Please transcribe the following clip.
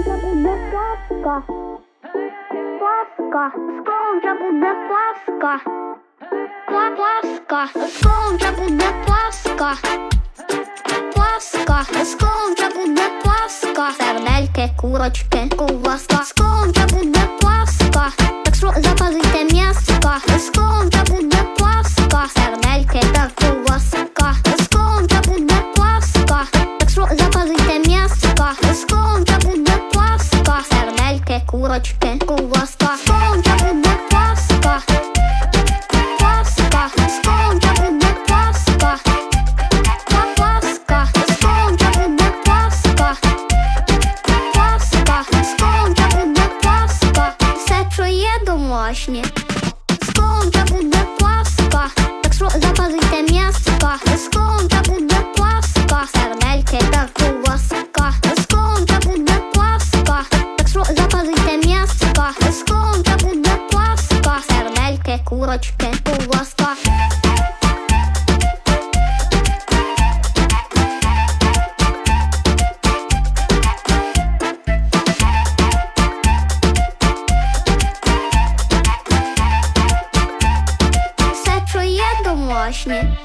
вже буде Пасха. Пасха, скоро вже буде Пасха. Пла- Пасха, скоро вже буде. Сердельки, курочки, ковбаска. Скоро буде Пасха. Курочки. Скоро вже буде. Пасха, скоро вже буде Пасха. Па- Пасха, скоро вже буде Пасха. Пасха, скоро буде Пасха. Все, що є домашнє. Вже буде Пасха. Так що запазуйте м'яска. Скоро курочки, ковбаска. Все, домашнє.